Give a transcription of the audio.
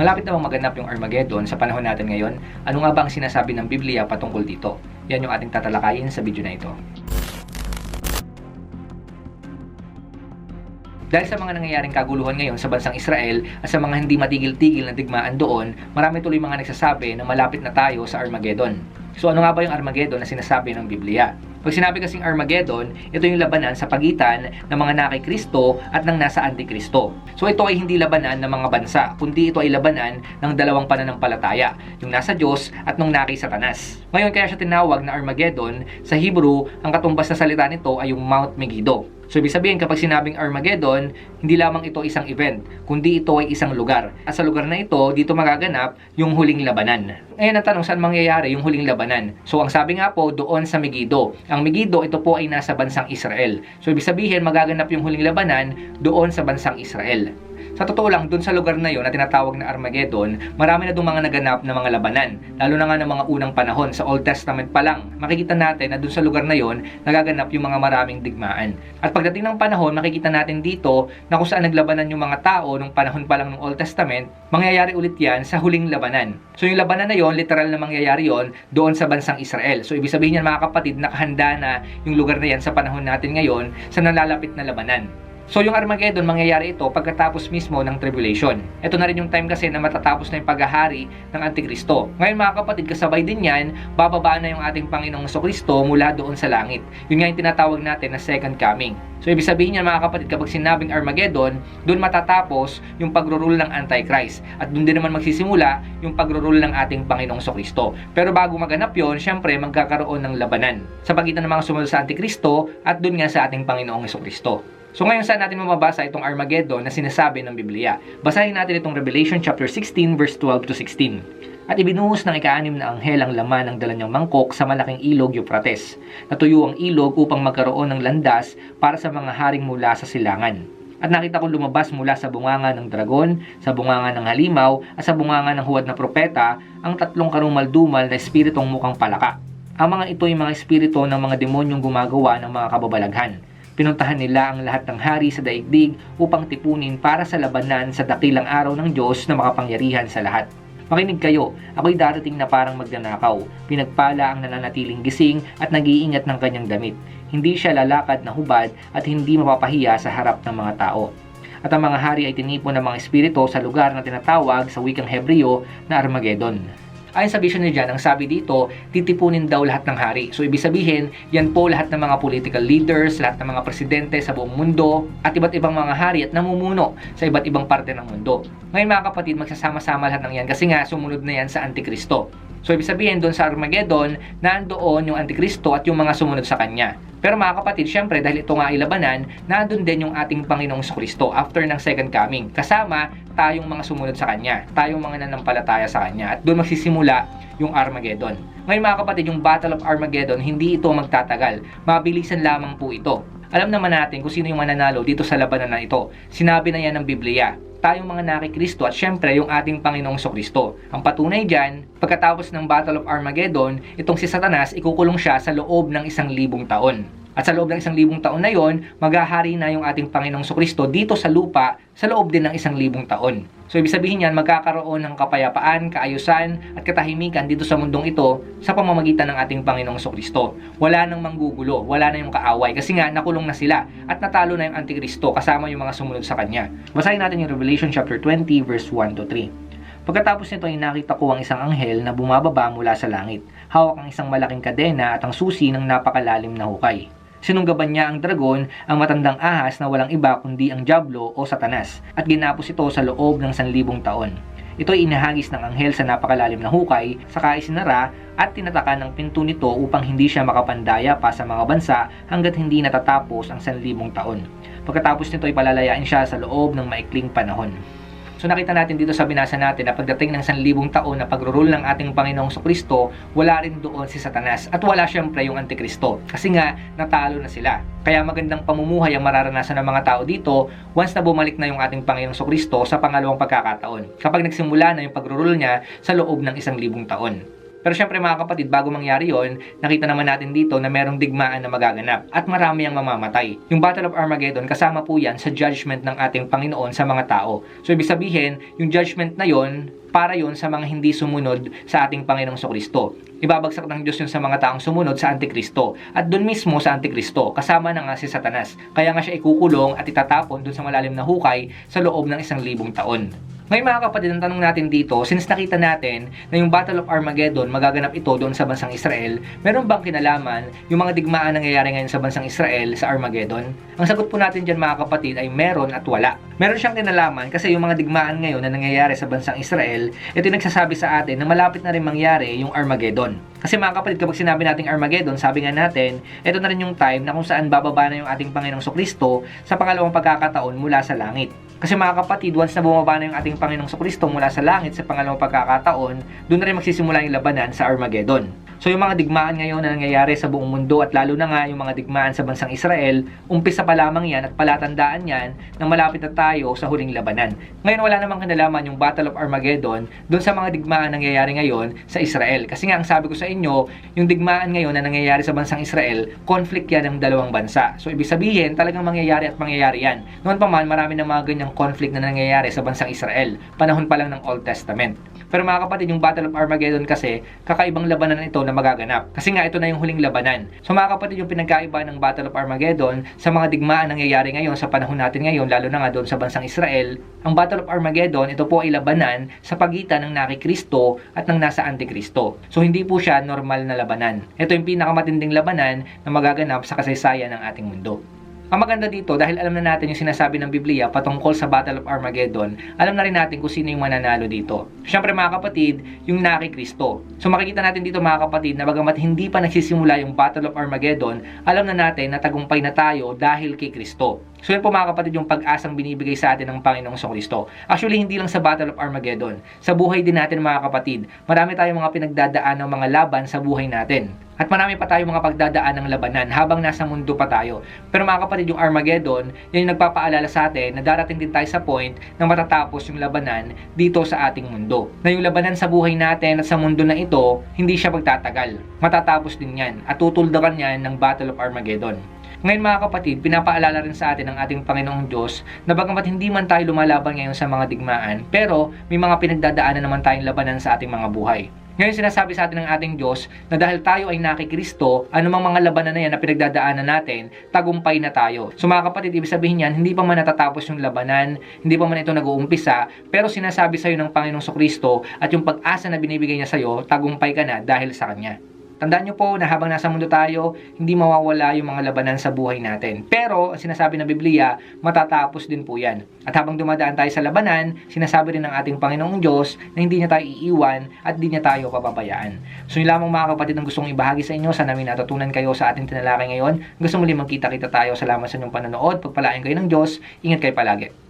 Malapit na bang maganap yung Armageddon sa panahon natin ngayon? Ano nga ba ang sinasabi ng Biblia patungkol dito? Yan yung ating tatalakayin sa video na ito. Dahil sa mga nangyayaring kaguluhan ngayon sa bansang Israel at sa mga hindi matigil-tigil na digmaan doon, marami tuloy mga nagsasabi na malapit na tayo sa Armageddon. So ano nga ba yung Armageddon na sinasabi ng Biblia? Pag sinabi kasing Armageddon, ito yung labanan sa pagitan ng mga nakay Kristo at ng nasa Antikristo. So ito ay hindi labanan ng mga bansa, kundi ito ay labanan ng dalawang pananampalataya, yung nasa Diyos at nung nakay Satanas. Ngayon kaya siya tinawag na Armageddon, sa Hebrew, ang katumbas na salita nito ay yung Mount Megiddo. So ibig sabihin kapag sinabing Armageddon, hindi lamang ito isang event, kundi ito ay isang lugar. At sa lugar na ito, dito magaganap yung huling labanan. Ngayon ang tanong, saan mangyayari yung huling labanan? So ang sabi nga po, doon sa Megiddo. Ang Megiddo, ito po ay nasa bansang Israel. So ibig sabihin, magaganap yung huling labanan doon sa bansang Israel. Sa totoo lang, dun sa lugar na yon na tinatawag na Armageddon, marami na doon mga naganap na mga labanan. Lalo na nga ng mga unang panahon, sa Old Testament pa lang. Makikita natin na dun sa lugar na yon nagaganap yung mga maraming digmaan. At pagdating ng panahon, makikita natin dito na kung saan naglabanan yung mga tao nung panahon pa lang ng Old Testament, mangyayari ulit yan sa huling labanan. So yung labanan na yon, literal na mangyayari yon doon sa bansang Israel. So ibig sabihin yan mga kapatid, nakahanda na yung lugar na yan sa panahon natin ngayon sa nalalapit na labanan. So yung Armageddon, mangyayari ito pagkatapos mismo ng tribulation. Ito na rin yung time kasi na matatapos na yung paghahari ng Antikristo. Ngayon mga kapatid, kasabay din yan, bababa na yung ating Panginoong Kristo mula doon sa langit. Yun nga yung tinatawag natin na second coming. So ibig sabihin yan mga kapatid, kapag sinabing Armageddon, doon matatapos yung pagrurule ng Antichrist. At doon din naman magsisimula yung pagrurule ng ating Panginoong Kristo. Pero bago maganap yon, syempre magkakaroon ng labanan sa pagitan ng mga sumunod sa Antikristo at doon nga sa ating Panginoong Kristo. So ngayon saan natin mababasa itong Armageddon na sinasabi ng Biblia? Basahin natin itong Revelation chapter 16 verse 12 to 16. At ibinuhos ng ikaanim na anghel ang laman ng dala niyang mangkok sa malaking ilog Euphrates. Natuyo ang ilog upang magkaroon ng landas para sa mga haring mula sa silangan. At nakita ko lumabas mula sa bunganga ng dragon, sa bunganga ng halimaw, at sa bunganga ng huwad na propeta, ang tatlong karumaldumal na espiritong mukhang palaka. Ang mga ito ay mga espiritu ng mga demonyong gumagawa ng mga kababalaghan Pinuntahan nila ang lahat ng hari sa daigdig upang tipunin para sa labanan sa dakilang araw ng Diyos na makapangyarihan sa lahat. Makinig kayo, ako'y darating na parang magnanakaw. Pinagpala ang nananatiling gising at nag-iingat ng kanyang damit. Hindi siya lalakad na hubad at hindi mapapahiya sa harap ng mga tao. At ang mga hari ay tinipon ng mga espiritu sa lugar na tinatawag sa wikang Hebreo na Armageddon. Ayon sa vision ni John, ang sabi dito, titipunin daw lahat ng hari. So ibig sabihin, yan po lahat ng mga political leaders, lahat ng mga presidente sa buong mundo, at iba't ibang mga hari at namumuno sa iba't ibang parte ng mundo. Ngayon mga kapatid, magsasama-sama lahat ng yan kasi nga sumunod na yan sa Antikristo. So ibig sabihin doon sa Armageddon, nandoon yung Antikristo at yung mga sumunod sa kanya. Pero mga kapatid, syempre dahil ito nga ay labanan, nandun din yung ating Panginoong Kristo after ng second coming. Kasama tayong mga sumunod sa Kanya, tayong mga nanampalataya sa Kanya. At doon magsisimula yung Armageddon. Ngayon mga kapatid, yung Battle of Armageddon, hindi ito magtatagal. Mabilisan lamang po ito. Alam naman natin kung sino yung mananalo dito sa labanan na ito. Sinabi na yan ng Biblia tayong mga nakikristo at syempre yung ating Panginoong Kristo. Ang patunay dyan, pagkatapos ng Battle of Armageddon, itong si Satanas ikukulong siya sa loob ng isang libong taon. At sa loob ng isang libong taon na yon, maghahari na yung ating Panginoong Kristo dito sa lupa sa loob din ng isang libong taon. So ibig sabihin yan, magkakaroon ng kapayapaan, kaayusan at katahimikan dito sa mundong ito sa pamamagitan ng ating Panginoong Kristo. Wala nang manggugulo, wala na yung kaaway kasi nga nakulong na sila at natalo na yung Antikristo kasama yung mga sumunod sa kanya. Basahin natin yung Revelation chapter 20 verse 1 to 3. Pagkatapos nito ay nakita ko ang isang anghel na bumababa mula sa langit. Hawak ang isang malaking kadena at ang susi ng napakalalim na hukay. Sinunggaban niya ang dragon, ang matandang ahas na walang iba kundi ang Diablo o Satanas, at ginapos ito sa loob ng sanlibong taon. Ito ay inahagis ng anghel sa napakalalim na hukay, saka isinara at tinataka ng pinto nito upang hindi siya makapandaya pa sa mga bansa hanggat hindi natatapos ang sanlibong taon. Pagkatapos nito ay palalayain siya sa loob ng maikling panahon. So nakita natin dito sa binasa natin na pagdating ng sanlibong taon na pagrurul ng ating Panginoong Kristo, wala rin doon si Satanas at wala syempre yung Antikristo kasi nga natalo na sila. Kaya magandang pamumuhay ang mararanasan ng mga tao dito once na bumalik na yung ating Panginoong Kristo sa pangalawang pagkakataon kapag nagsimula na yung pagrurul niya sa loob ng isang libong taon. Pero syempre mga kapatid, bago mangyari yon, nakita naman natin dito na merong digmaan na magaganap at marami ang mamamatay. Yung Battle of Armageddon, kasama po yan sa judgment ng ating Panginoon sa mga tao. So ibig sabihin, yung judgment na yon para yon sa mga hindi sumunod sa ating Panginoong Kristo. Ibabagsak ng Diyos yun sa mga taong sumunod sa Antikristo. At doon mismo sa Antikristo, kasama na nga si Satanas. Kaya nga siya ikukulong at itatapon doon sa malalim na hukay sa loob ng isang libong taon. Ngayon mga kapatid, ang tanong natin dito, since nakita natin na yung Battle of Armageddon magaganap ito doon sa bansang Israel, meron bang kinalaman yung mga digmaan nangyayari ngayon sa bansang Israel sa Armageddon? Ang sagot po natin dyan mga kapatid ay meron at wala. Meron siyang kinalaman kasi yung mga digmaan ngayon na nangyayari sa bansang Israel, ito yung nagsasabi sa atin na malapit na rin mangyari yung Armageddon. Kasi mga kapatid, kapag sinabi nating Armageddon, sabi nga natin, ito na rin yung time na kung saan bababa na yung ating Panginoong Kristo sa pangalawang pagkakataon mula sa langit. Kasi mga kapatid, once na bumaba na yung ating Panginoong Kristo mula sa langit sa pangalawang pagkakataon, doon na rin magsisimula yung labanan sa Armageddon. So yung mga digmaan ngayon na nangyayari sa buong mundo at lalo na nga yung mga digmaan sa bansang Israel, umpisa pa lamang yan at palatandaan yan na malapit na tayo sa huling labanan. Ngayon wala namang kinalaman yung Battle of Armageddon doon sa mga digmaan na nangyayari ngayon sa Israel. Kasi nga ang sabi ko sa inyo, yung digmaan ngayon na nangyayari sa bansang Israel, conflict yan ng dalawang bansa. So ibig sabihin, talagang mangyayari at mangyayari yan. Noon pa man, marami na mga ganyang conflict na nangyayari sa bansang Israel. Panahon pa lang ng Old Testament. Pero mga kapatid, yung Battle of Armageddon kasi, kakaibang labanan ito na magaganap. Kasi nga ito na yung huling labanan. So mga kapatid, yung pinagkaiba ng Battle of Armageddon sa mga digmaan nangyayari ngayon sa panahon natin ngayon, lalo na nga doon sa bansang Israel, ang Battle of Armageddon, ito po ay labanan sa pagitan ng naki Kristo at ng nasa Antikristo. So hindi po siya normal na labanan. Ito yung pinakamatinding labanan na magaganap sa kasaysayan ng ating mundo. Ang maganda dito, dahil alam na natin yung sinasabi ng Biblia patungkol sa Battle of Armageddon, alam na rin natin kung sino yung mananalo dito. Siyempre mga kapatid, yung naki Kristo. So makikita natin dito mga kapatid na bagamat hindi pa nagsisimula yung Battle of Armageddon, alam na natin na tagumpay na tayo dahil kay Kristo. So yun po mga kapatid yung pag-asang binibigay sa atin ng Panginoong Kristo. Actually, hindi lang sa Battle of Armageddon. Sa buhay din natin mga kapatid, marami tayong mga pinagdadaan ng mga laban sa buhay natin. At marami pa tayong mga pagdadaan ng labanan habang nasa mundo pa tayo. Pero mga kapatid, yung Armageddon, yan yung nagpapaalala sa atin na darating din tayo sa point na matatapos yung labanan dito sa ating mundo. Na yung labanan sa buhay natin at sa mundo na ito, hindi siya magtatagal. Matatapos din yan at tutuldakan yan ng Battle of Armageddon. Ngayon mga kapatid, pinapaalala rin sa atin ng ating Panginoong Diyos na bagamat hindi man tayo lumalaban ngayon sa mga digmaan, pero may mga pinagdadaanan naman tayong labanan sa ating mga buhay. Ngayon sinasabi sa atin ng ating Diyos na dahil tayo ay naki Kristo, anumang mga labanan na yan na pinagdadaanan natin, tagumpay na tayo. So mga kapatid, ibig sabihin yan, hindi pa man natatapos yung labanan, hindi pa man ito nag-uumpisa, pero sinasabi sa iyo ng Panginoong Kristo at yung pag-asa na binibigay niya sa iyo, tagumpay ka na dahil sa Kanya. Tandaan nyo po na habang nasa mundo tayo, hindi mawawala yung mga labanan sa buhay natin. Pero, sinasabi ng Biblia, matatapos din po yan. At habang dumadaan tayo sa labanan, sinasabi rin ng ating Panginoong Diyos na hindi niya tayo iiwan at hindi niya tayo papabayaan. So yun lamang mga kapatid ang gustong ibahagi sa inyo. Sana may natutunan kayo sa ating tinalakay ngayon. Gusto muli magkita-kita tayo. Salamat sa inyong panonood. Pagpalain kayo ng Diyos. Ingat kayo palagi.